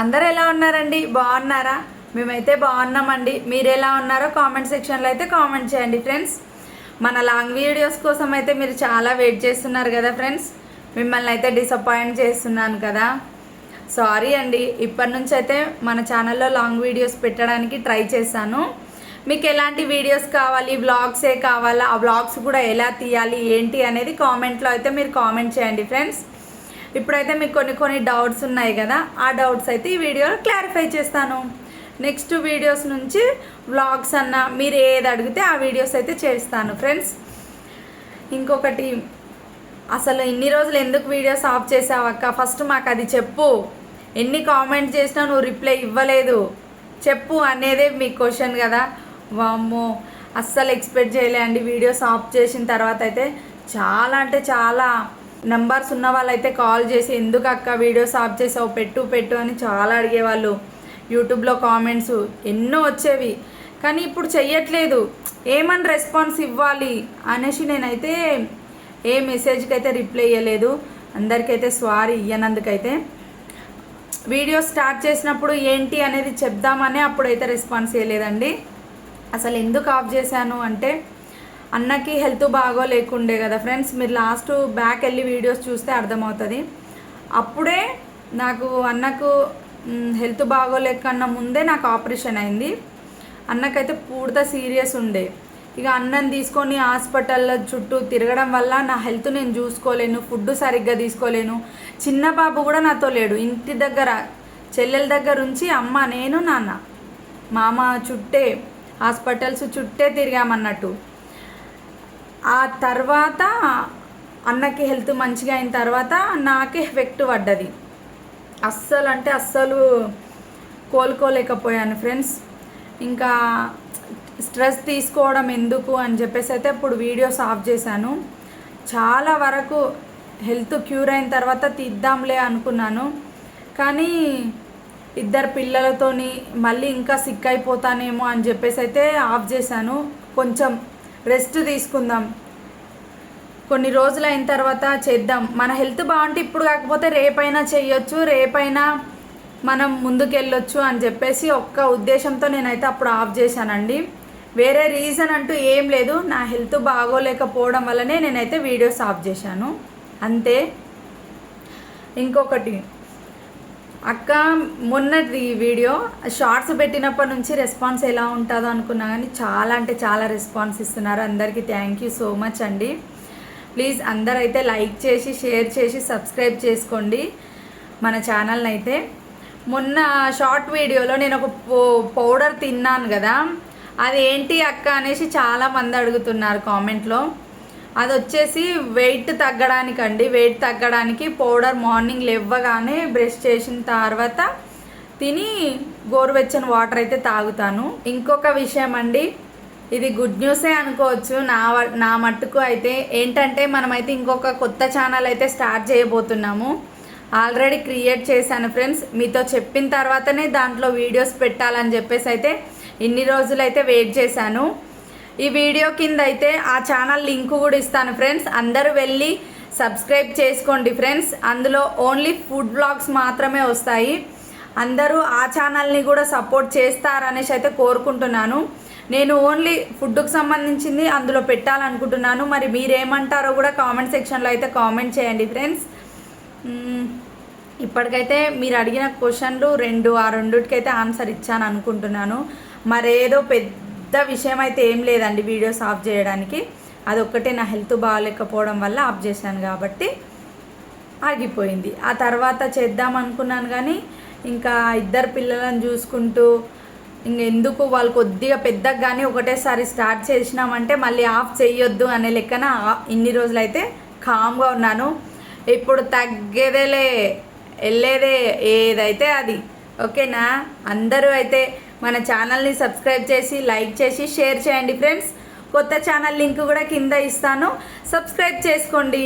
అందరు ఎలా ఉన్నారండి? బాగున్నారా? మేమైతే బాగున్నామండి. మీరు ఎలా ఉన్నారో కామెంట్ సెక్షన్లో అయితే కామెంట్ చేయండి ఫ్రెండ్స్. మన లాంగ్ వీడియోస్ కోసం అయితే మీరు చాలా వెయిట్ చేస్తున్నారు కదా ఫ్రెండ్స్. మిమ్మల్ని అయితే డిసప్పాయింట్ చేస్తున్నాను కదా. సారీ అండి. ఇప్పటి నుంచి అయితే మన ఛానల్లో లాంగ్ వీడియోస్ పెట్టడానికి ట్రై చేశాను. మీకు ఎలాంటి వీడియోస్ కావాలి? వ్లాగ్సే కావాలా? ఆ వ్లాగ్స్ కూడా ఎలా తీయాలి? ఏంటి అనేది కామెంట్లో అయితే మీరు కామెంట్ చేయండి ఫ్రెండ్స్. ఇప్పుడైతే మీకు కొన్ని కొన్ని డౌట్స్ ఉన్నాయి కదా ఆ డౌట్స్ అయితే ఈ వీడియోలో క్లారిఫై చేస్తాను. నెక్స్ట్ వీడియోస్ నుంచి వ్లాగ్స్ అన్న మీరు ఏది అడిగితే ఆ వీడియోస్ అయితే చేస్తాను ఫ్రెండ్స్ ఇంకొకటి అసలు ఇన్ని రోజులు ఎందుకు వీడియోస్ ఆఫ్ చేసావక్క ఫస్ట్ మాకు అది చెప్పు. ఎన్ని కామెంట్ చేసినా నువ్వు రిప్లై ఇవ్వలేదు. చెప్పు అనేదే మీ క్వశ్చన్ కదా. వామ్మో అస్సలు ఎక్స్పెక్ట్ చేయలే అండి వీడియోస్ ఆఫ్ చేసిన తర్వాత అయితే చాలా అంటే చాలా నెంబర్స్ ఉన్న వాళ్ళైతే కాల్ చేసి ఎందుకు అక్క వీడియోస్ ఆఫ్ చేసావు? పెట్టు పెట్టు అని చాలా అడిగేవాళ్ళు. యూట్యూబ్లో కామెంట్స్ ఎన్నో వచ్చేవి. కానీ ఇప్పుడు చెయ్యట్లేదు. ఏమని రెస్పాన్స్ ఇవ్వాలి అనేసి నేనైతే ఏ మెసేజ్కి అయితే రిప్లై ఇవ్వలేదు అందరికైతే సారీ ఇయ్యనందుకైతే. వీడియో స్టార్ట్ చేసినప్పుడు ఏంటి అనేది చెప్దామని అప్పుడైతే రెస్పాన్స్ ఇవ్వలేదండి అసలు ఎందుకు ఆఫ్ చేశాను అంటే అన్నకి హెల్త్ బాగోలేకుండే కదా ఫ్రెండ్స్ మీరు లాస్ట్ బ్యాక్ వెళ్ళి వీడియోస్ చూస్తే అర్థమవుతుంది. అప్పుడే నాకు అన్నకు హెల్త్ బాగోలేకన్నా ముందే నాకు ఆపరేషన్ అయింది. అన్నకైతే పూర్త సీరియస్ ఉండే. ఇక అన్నం తీసుకొని హాస్పిటల్లో చుట్టూ తిరగడం వల్ల నా హెల్త్ నేను చూసుకోలేను ఫుడ్ సరిగ్గా తీసుకోలేను. చిన్న బాబు కూడా నాతో లేడు. ఇంటి దగ్గర చెల్లెల దగ్గర ఉంచి అమ్మ నేను నాన్న మామ చుట్టే హాస్పిటల్స్ చుట్టే తిరిగామన్నట్టు. ఆ తర్వాత అన్నకి హెల్త్ మంచిగా అయిన తర్వాత నాకే ఎఫెక్ట్ పడ్డది. అస్సలు అంటే అస్సలు కోలుకోలేకపోయాను ఫ్రెండ్స్. ఇంకా స్ట్రెస్ తీసుకోవడం ఎందుకు అని చెప్పేసి అయితే ఇప్పుడు వీడియోస్ ఆఫ్ చేశాను. చాలా వరకు హెల్త్ క్యూర్ అయిన తర్వాత తీద్దాంలే అనుకున్నాను. కానీ ఇద్దరు పిల్లలతోని మళ్ళీ ఇంకా సిక్ అయిపోతానేమో అని చెప్పేసి అయితే ఆఫ్ చేశాను. కొంచెం రెస్ట్ తీసుకుందాం. కొన్ని రోజులు అయిన తర్వాత చేద్దాం. మన హెల్త్ బాగుంటే ఇప్పుడు కాకపోతే రేపైనా చేయొచ్చు రేపైనా మనం ముందుకెళ్ళొచ్చు అని చెప్పేసి ఒక్క ఉద్దేశంతో నేనైతే అప్పుడు ఆఫ్ చేశానండి. వేరే రీజన్ అంటూ ఏం లేదు. నా హెల్త్ బాగోలేకపోవడం వల్లనే నేనైతే వీడియోస్ ఆఫ్ చేశాను. అంతే. ఇంకొకటి అక్క మొన్నటి వీడియో షార్ట్స్ పెట్టినప్పటి నుంచి రెస్పాన్స్ ఎలా ఉంటుందో అనుకున్నా కానీ చాలా అంటే చాలా రెస్పాన్స్ ఇస్తున్నారు. అందరికీ థ్యాంక్ యూ సో మచ్ అండి. ప్లీజ్ అందరైతే లైక్ చేసి షేర్ చేసి సబ్స్క్రైబ్ చేసుకోండి మన ఛానల్ని అయితే మొన్న షార్ట్ వీడియోలో నేను ఒక పౌడర్ తిన్నాను కదా. అది ఏంటి అక్క అనేసి చాలామంది అడుగుతున్నారు కామెంట్లో అది వచ్చేసి వెయిట్ తగ్గడానికి అండి వెయిట్ తగ్గడానికి పౌడర్ మార్నింగ్ లేవ్వగానే బ్రష్ చేసిన తర్వాత తిని గోరువెచ్చని వాటర్ అయితే తాగుతాను. ఇంకొక విషయం అండి ఇది గుడ్ న్యూసే అనుకోవచ్చు. నా నా మట్టుకు అయితే ఏంటంటే మనమైతే ఇంకొక కొత్త ఛానల్ అయితే స్టార్ట్ చేయబోతున్నాము. ఆల్రెడీ క్రియేట్ చేశాను ఫ్రెండ్స్. మీతో చెప్పిన తర్వాతనే దాంట్లో వీడియోస్ పెట్టాలని చెప్పేసి అయితే ఇన్ని రోజులైతే వెయిట్ చేశాను. ఈ వీడియో కింద అయితే ఆ ఛానల్ లింక్ కూడా ఇస్తాను ఫ్రెండ్స్. అందరూ వెళ్ళి సబ్స్క్రైబ్ చేసుకోండి ఫ్రెండ్స్. అందులో ఓన్లీ ఫుడ్ బ్లాగ్స్ మాత్రమే వస్తాయి. అందరూ ఆ ఛానల్ని కూడా సపోర్ట్ చేస్తారనేసి అయితే కోరుకుంటున్నాను. నేను ఓన్లీ ఫుడ్కు సంబంధించింది అందులో పెట్టాలనుకుంటున్నాను. మరి మీరేమంటారో కూడా కామెంట్ సెక్షన్లో అయితే కామెంట్ చేయండి ఫ్రెండ్స్. ఇప్పటికైతే మీరు అడిగిన క్వశ్చన్లు రెండు ఆ రెండుటికైతే ఆన్సర్ ఇచ్చాను అనుకుంటున్నాను. మరేదో పెద్ద విషయం అయితే ఏం లేదండి వీడియోస్ ఆఫ్ చేయడానికి. అదొక్కటే నా హెల్త్ బాగాలేకపోవడం వల్ల ఆఫ్ చేశాను కాబట్టి ఆగిపోయింది. ఆ తర్వాత చేద్దాం అనుకున్నాను కానీ ఇంకా ఇద్దరు పిల్లలను చూసుకుంటూ ఇంక ఎందుకు వాళ్ళు కొద్దిగా పెద్దగా కానీ ఒకటేసారి స్టార్ట్ చేసినామంటే మళ్ళీ ఆఫ్ చేయొద్దు అనే లెక్కన ఇన్ని రోజులైతే కామ్గా ఉన్నాను. ఇప్పుడు తగ్గేదేలే వెళ్ళేదే ఏదైతే అది. ఓకేనా? అందరూ అయితే మన ఛానల్ని సబ్స్క్రైబ్ చేసి లైక్ చేసి షేర్ చేయండి ఫ్రెండ్స్. కొత్త ఛానల్ లింక్ కూడా కింద ఇస్తాను. సబ్స్క్రైబ్ చేసుకోండి.